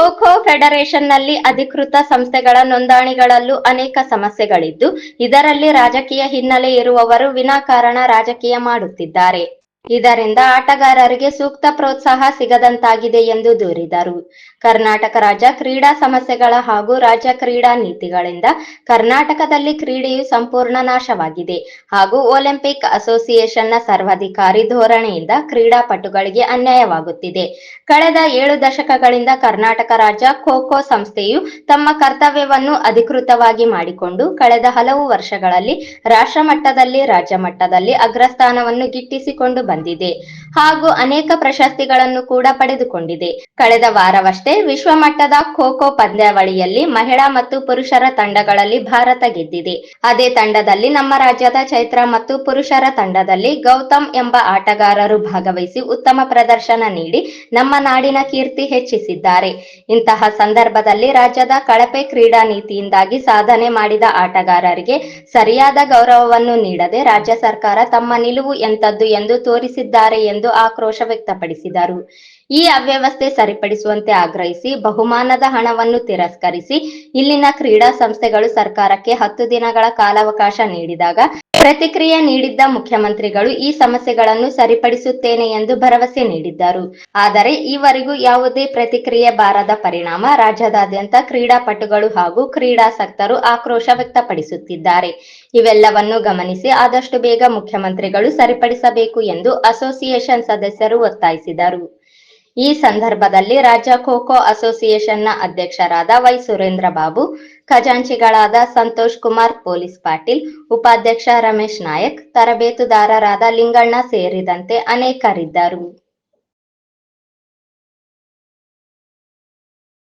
ಖೋ ಖೋ ಫೆಡರೇಷನ್ನಲ್ಲಿ ಅಧಿಕೃತ ಸಂಸ್ಥೆಗಳ ನೋಂದಣಿಗಳಲ್ಲೂ ಅನೇಕ ಸಮಸ್ಯೆಗಳಿದ್ದು, ಇದರಲ್ಲಿ ರಾಜಕೀಯ ಹಿನ್ನೆಲೆ ಇರುವವರು ವಿನಾಕಾರಣ ರಾಜಕೀಯ ಮಾಡುತ್ತಿದ್ದಾರೆ. ಇದರಿಂದ ಆಟಗಾರರಿಗೆ ಸೂಕ್ತ ಪ್ರೋತ್ಸಾಹ ಸಿಗದಂತಾಗಿದೆ ಎಂದು ದೂರಿದರು. ಕರ್ನಾಟಕ ರಾಜ್ಯ ಕ್ರೀಡಾ ಸಮಸ್ಯೆಗಳ ಹಾಗೂ ರಾಜ್ಯ ಕ್ರೀಡಾ ನೀತಿಗಳಿಂದ ಕರ್ನಾಟಕದಲ್ಲಿ ಕ್ರೀಡೆಯು ಸಂಪೂರ್ಣ ನಾಶವಾಗಿದೆ ಹಾಗೂ ಒಲಿಂಪಿಕ್ ಅಸೋಸಿಯೇಷನ್ನ ಸರ್ವಾಧಿಕಾರಿ ಧೋರಣೆಯಿಂದ ಕ್ರೀಡಾಪಟುಗಳಿಗೆ ಅನ್ಯಾಯವಾಗುತ್ತಿದೆ. ಕಳೆದ ಏಳು ದಶಕಗಳಿಂದ ಕರ್ನಾಟಕ ರಾಜ್ಯ ಖೋ ಸಂಸ್ಥೆಯು ತಮ್ಮ ಕರ್ತವ್ಯವನ್ನು ಅಧಿಕೃತವಾಗಿ ಮಾಡಿಕೊಂಡು ಕಳೆದ ಹಲವು ವರ್ಷಗಳಲ್ಲಿ ರಾಷ್ಟ್ರ ಮಟ್ಟದಲ್ಲಿ ರಾಜ್ಯ ಮಟ್ಟದಲ್ಲಿ ಅಗ್ರಸ್ಥಾನವನ್ನು ಗಿಟ್ಟಿಸಿಕೊಂಡು ಬಂದಿದೆ. ಹಾಗೂ ಅನೇಕ ಪ್ರಶಸ್ತಿಗಳನ್ನು ಕೂಡ ಪಡೆದುಕೊಂಡಿದೆ. ಕಳೆದ ವಾರವಷ್ಟೇ ವಿಶ್ವಮಟ್ಟದ ಖೋ ಖೋ ಪಂದ್ಯಾವಳಿಯಲ್ಲಿ ಮಹಿಳಾ ಮತ್ತು ಪುರುಷರ ತಂಡಗಳಲ್ಲಿ ಭಾರತ ಗೆದ್ದಿದೆ. ಅದೇ ತಂಡದಲ್ಲಿ ನಮ್ಮ ರಾಜ್ಯದ ಚೈತ್ರ ಮತ್ತು ಪುರುಷರ ತಂಡದಲ್ಲಿ ಗೌತಮ್ ಎಂಬ ಆಟಗಾರರು ಭಾಗವಹಿಸಿ ಉತ್ತಮ ಪ್ರದರ್ಶನ ನೀಡಿ ನಮ್ಮ ನಾಡಿನ ಕೀರ್ತಿ ಹೆಚ್ಚಿಸಿದ್ದಾರೆ. ಇಂತಹ ಸಂದರ್ಭದಲ್ಲಿ ರಾಜ್ಯದ ಕಳಪೆ ಕ್ರೀಡಾ ನೀತಿಯಿಂದಾಗಿ ಸಾಧನೆ ಮಾಡಿದ ಆಟಗಾರರಿಗೆ ಸರಿಯಾದ ಗೌರವವನ್ನು ನೀಡದೆ ರಾಜ್ಯ ಸರ್ಕಾರ ತಮ್ಮ ನಿಲುವು ಎಂತದ್ದು ಎಂದು ತೋರಿಸಿದ್ದಾರೆ ಎಂದು ಆಕ್ರೋಶ ವ್ಯಕ್ತಪಡಿಸಿದರು. ಈ ಅವ್ಯವಸ್ಥೆ ಸರಿಪಡಿಸುವಂತೆ ಆಗ್ರಹಿಸಿ, ಬಹುಮಾನದ ಹಣವನ್ನು ತಿರಸ್ಕರಿಸಿ, ಇಲ್ಲಿನ ಕ್ರೀಡಾ ಸಂಸ್ಥೆಗಳು ಸರ್ಕಾರಕ್ಕೆ ಹತ್ತು ದಿನಗಳ ಕಾಲಾವಕಾಶ ನೀಡಿದಾಗ ಪ್ರತಿಕ್ರಿಯೆ ನೀಡಿದ್ದ ಮುಖ್ಯಮಂತ್ರಿಗಳು ಈ ಸಮಸ್ಯೆಗಳನ್ನು ಸರಿಪಡಿಸುತ್ತೇನೆ ಎಂದು ಭರವಸೆ ನೀಡಿದ್ದರು. ಆದರೆ, ಈವರೆಗೂ ಯಾವುದೇ ಪ್ರತಿಕ್ರಿಯೆ ಬಾರದ ಪರಿಣಾಮ ರಾಜ್ಯದಾದ್ಯಂತ ಕ್ರೀಡಾಪಟುಗಳು ಹಾಗೂ ಕ್ರೀಡಾಸಕ್ತರು ಆಕ್ರೋಶ ವ್ಯಕ್ತಪಡಿಸುತ್ತಿದ್ದಾರೆ. ಇವೆಲ್ಲವನ್ನು ಗಮನಿಸಿ ಆದಷ್ಟು ಬೇಗ ಮುಖ್ಯಮಂತ್ರಿಗಳು ಸರಿಪಡಿಸಬೇಕು ಎಂದು ಅಸೋಸಿಯೇಷನ್ ಸದಸ್ಯರು ಒತ್ತಾಯಿಸಿದರು. ಈ ಸಂದರ್ಭದಲ್ಲಿ ರಾಜ್ಯ ಖೋಖೋ ಅಸೋಸಿಯೇಷನ್ನ ಅಧ್ಯಕ್ಷರಾದ ವೈ ಸುರೇಂದ್ರ ಬಾಬು, ಖಜಾಂಚಿಗಳಾದ ಸಂತೋಷ್ ಕುಮಾರ್, ಪೊಲೀಸ್ ಪಾಟೀಲ್, ಉಪಾಧ್ಯಕ್ಷ ರಮೇಶ್ ನಾಯಕ್, ತರಬೇತುದಾರರಾದ ಲಿಂಗಣ್ಣ ಸೇರಿದಂತೆ ಅನೇಕರಿದ್ದರು.